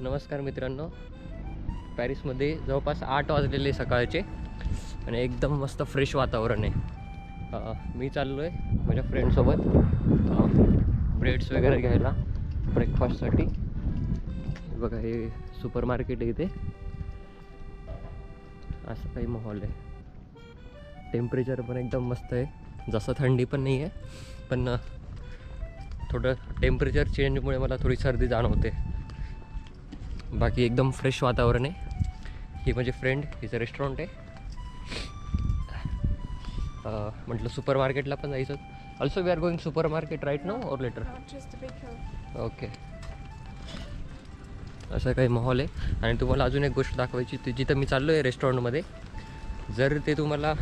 नमस्कार मित्रांनो. पॅरिसमध्ये जवळपास आठ वाजलेले सकाळचे आणि एकदम मस्त फ्रेश वातावरण आहे. मी चाललो आहे माझ्या फ्रेंडसोबत ब्रेड्स वगैरे घ्यायला ब्रेकफास्टसाठी बघा हे सुपर मार्केट आहे इथे. असं काही माहोल आहे. टेम्परेचर पण एकदम मस्त आहे. जसं थंडी पण नाही आहे पण थोडं टेम्परेचर चेंजमुळे मला थोडी सर्दी जाणवते. बाकी एकदम फ्रेश वातावरण आहे. ही माझी फ्रेंड हिचं रेस्टॉरंट आहे. म्हटलं सुपर मार्केटला पण जायचं. Also we are going super market right now or later. Okay असं काही माहोल आहे. आणि तुम्हाला अजून एक गोष्ट दाखवायची ती जिथं मी चाललो आहे रेस्टॉरंटमध्ये जर ते तुम्हाला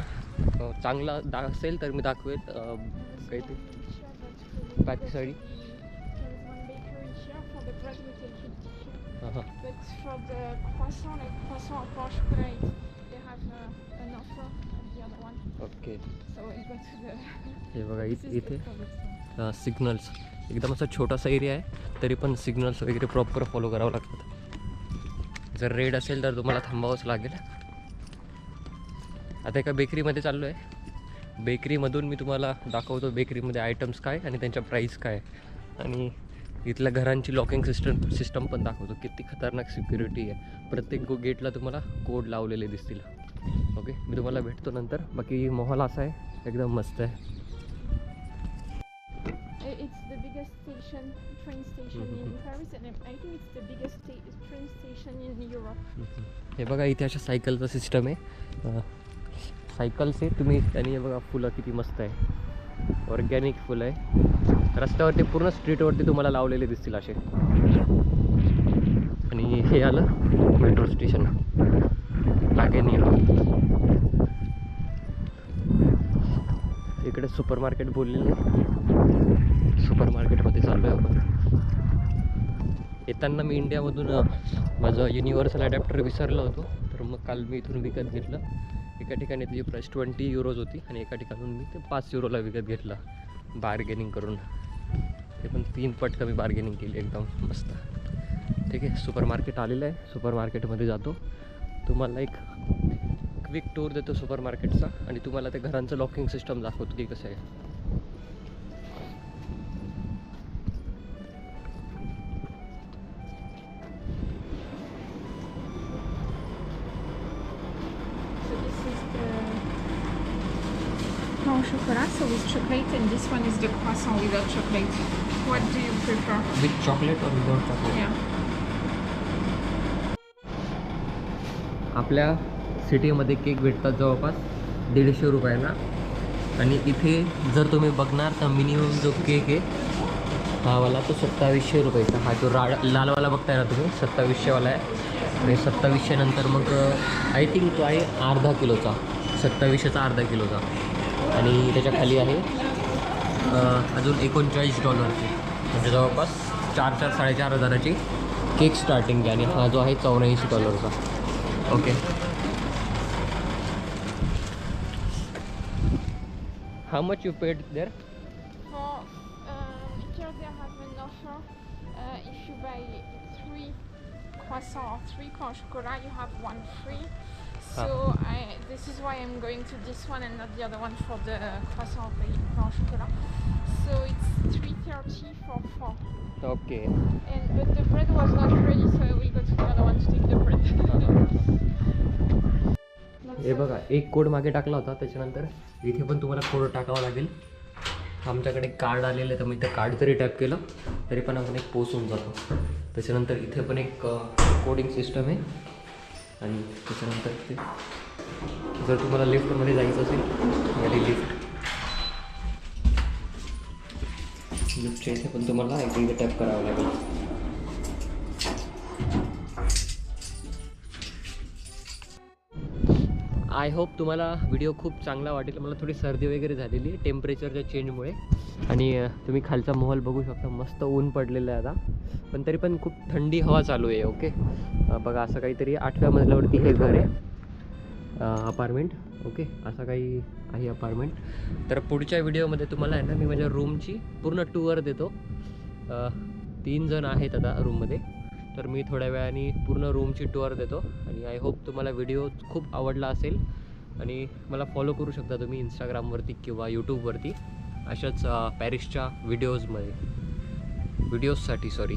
चांगला दा असेल तर मी दाखवेल. काही ते Patty Sari. ओके हे बघा इथे. सिग्नल्स एकदम असा छोटासा एरिया आहे तरी पण सिग्नल्स वगैरे प्रॉपर फॉलो करावं लागतात. जर रेड असेल तर तुम्हाला थांबावंच लागेल. आता एका बेकरीमध्ये चाललो आहे बेकरीमधून मी तुम्हाला दाखवतो बेकरीमध्ये आयटम्स काय आणि त्यांच्या प्राईस काय. आणि इथल्या घरांची लॉकिंग सिस्टम सिस्टम पण दाखवतो. किती खतरनाक सिक्युरिटी आहे. प्रत्येक गो गेटला तुम्हाला कोड लावलेले दिसतील. ओके मी तुम्हाला भेटतो नंतर. बाकी मोहल असा आहे. एकदम मस्त आहे. It's the biggest station, train station in Mhm. Paris, and I think it's the biggest train station in Europe. हे बघा इथे अशा सायकलचं सिस्टम आहे. सायकल्स आहे तुम्ही आणि बघा फुलं किती मस्त आहे. ऑर्गॅनिक फुलं आहे. रस्त्यावरती पूर्ण स्ट्रीटवरती तुम्हाला लावलेले दिसतील असे. आणि हे आलं मेट्रो स्टेशन लागेनी इकडे सुपर मार्केट बोललेलं सुपर मार्केटमध्ये चाललो आहे आपण. येताना मी इंडियामधून माझं युनिव्हर्सल ॲडॅप्टर विसरलो होतो. तर मग काल मी इथून विकत घेतलं. एका ठिकाणी त्याची प्राईस ट्वेंटी युरोज होती आणि एका ठिकाणून मी ते पाच युरोला विकत घेतला. बार्गेनिंग करून. ते पण तीन पट कमी बार्गेनिंग केली एकदम मस्त. ठीक आहे सुपर मार्केट आलेलं आहे. सुपर मार्केटमध्ये जातो. तुम्हाला एक क्विक टूर देतो सुपर मार्केटचा आणि तुम्हाला ते घरांचं लॉकिंग सिस्टम दाखवतो की कसं आहे. Au chocolat, so with chocolate, and this one is the croissant without chocolate. What do you prefer? With chocolate or without chocolate Yeah. आपल्या सिटीमध्ये केक भेटतात जवळपास दीडशे रुपयाला आणि इथे जर तुम्ही बघणार तर मिनिमम जो केक आहे हा वाला तो सत्तावीसशे रुपयाचा हा जो रा लालवाला बघताय ना तुम्ही सत्तावीसशेवाला आहे आणि सत्तावीसशे नंतर मग आय थिंक तो आहे अर्धा किलोचा सत्तावीसशेचा अर्धा किलोचा आणि त्याच्याखाली आहे अजून एकोणचाळीस डॉलरचे म्हणजे जवळपास चार चार साडेचार हजाराची केक स्टार्टिंग आणि हा जो आहे चौऱ्याऐंशी डॉलरचा okay. How much you paid there Croissant, three-point chocolat, you have one free. So I, this is why I'm going to this one and not the other one for the croissant pain au chocolat. So it's three thirty for four. Okay And but the bread was not ready, so I will go to the other one to take the bread. हे बघा एक code मागे टाकला होता त्याच्यानंतर इथे पण तुम्हाला कोड टाकावा लागेल आमच्याकडे कार्ड आलेलं तर मी त्या कार्ड जरी टॅप केलं तरी पण आपण एक पोस्ट होऊन जातो त्याच्यानंतर इथे पण एक कोडिंग सिस्टम आहे आणि त्याच्यानंतर ते जर तुम्हाला लिफ्टमध्ये जायचं असेल यादी लिफ्ट लिफ्टच्या इथे पण तुम्हाला एक टॅप करावं लागेल. आय होप तुम्हाला व्हिडिओ खूप चांगला वाटेल. मला थोडी सर्दी वगैरे झालेली आहे टेम्परेचरच्या चेंजमुळे आणि तुम्ही खालचा मोहल बघू शकता. मस्त ऊन पडलेलं आहे आता. पण तरी पण खूप थंडी हवा चालू आहे ओके? बघा असं काहीतरी आठव्या मजल्यावरती हे घर आहे. Apartment okay? असं काही आहे अपार्टमेंट तर पुढच्या व्हिडिओमध्ये तुम्हाला आहे ना मी माझ्या रूमची पूर्ण टूअर देतो. तीन जण आहेत आता रूममध्ये तर मी थोड्या वेळाने पूर्ण रूमची टूअर देतो. आणि आय होप तुम्हाला व्हिडिओ खूप आवडला असेल. आणि मला फॉलो करू शकता तुम्ही इंस्टाग्रामवरती किंवा यूट्यूबवरती अशाच पॅरिसच्या व्हिडिओजमध्ये व्हिडिओजसाठी सॉरी